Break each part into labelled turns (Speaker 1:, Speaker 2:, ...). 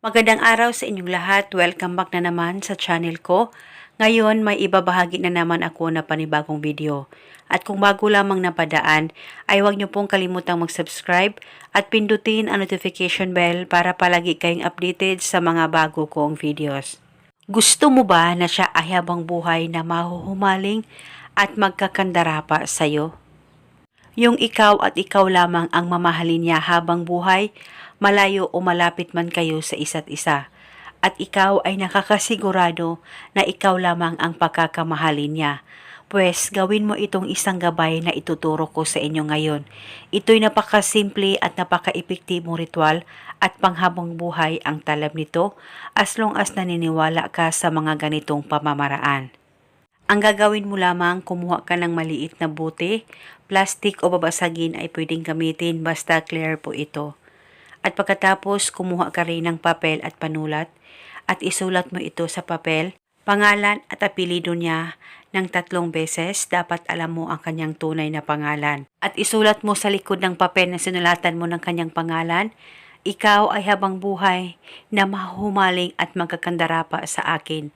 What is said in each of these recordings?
Speaker 1: Magandang araw sa inyong lahat. Welcome back na naman sa channel ko. Ngayon, may ibabahagi na naman ako na panibagong video. At kung bago lamang napadaan, ay huwag niyo pong kalimutang mag-subscribe at pindutin ang notification bell para palagi kayong updated sa mga bago kong videos. Gusto mo ba na siya ay habang buhay na mahuhumaling at magkakandara pa sa'yo? Yung ikaw at ikaw lamang ang mamahalin niya habang buhay, malayo o malapit man kayo sa isa't isa. At ikaw ay nakakasigurado na ikaw lamang ang pagkakamahalin niya. Pwes gawin mo itong isang gabay na ituturo ko sa inyo ngayon. Ito'y napakasimple at napaka-epektibong ritual at panghabang buhay ang talab nito as long as naniniwala ka sa mga ganitong pamamaraan. Ang gagawin mo lamang, kumuha ka ng maliit na bote, plastic o babasagin ay pwedeng gamitin basta clear po ito. At pagkatapos, kumuha ka rin ng papel at panulat at isulat mo ito sa papel, pangalan at apelido niya ng tatlong beses, dapat alam mo ang kanyang tunay na pangalan. At isulat mo sa likod ng papel na sinulatan mo ng kanyang pangalan, ikaw ay habang buhay na mahumaling at magkakandara pa sa akin.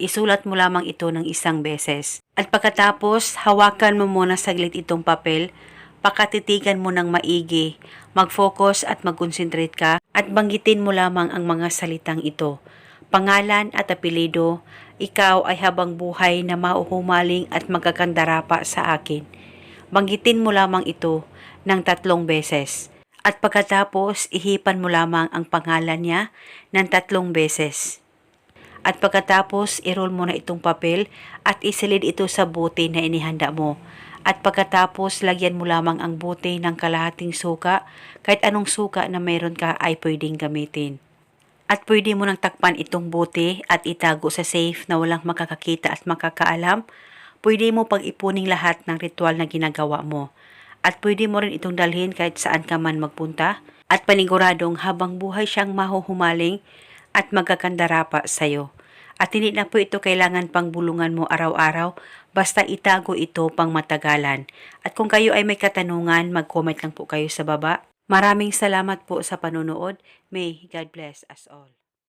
Speaker 1: Isulat mo lamang ito ng isang beses. At pagkatapos, hawakan mo muna saglit itong papel, pakatitigan mo ng maigi, mag-focus at mag-concentrate ka at banggitin mo lamang ang mga salitang ito. Pangalan at apelido, ikaw ay habang buhay na mauhumaling at magkakandara pa sa akin. Banggitin mo lamang ito ng tatlong beses. At pagkatapos, ihipan mo lamang ang pangalan niya ng tatlong beses. At pagkatapos, i-roll mo na itong papel at isilid ito sa bote na inihanda mo. At pagkatapos, lagyan mo lamang ang bote ng kalahating suka. Kahit anong suka na meron ka ay pwedeng gamitin. At pwede mo nang takpan itong bote at itago sa safe na walang makakakita at makakaalam. Pwede mo pag-ipuning lahat ng ritual na ginagawa mo. At pwede mo rin itong dalhin kahit saan ka man magpunta. At paniguradong habang buhay siyang mahuhumaling at magkakandara pa sa'yo. At hindi na po ito kailangan pang bulungan mo araw-araw, basta itago ito pang matagalan. At kung kayo ay may katanungan, mag-comment lang po kayo sa baba. Maraming salamat po sa panonood. May God bless us all.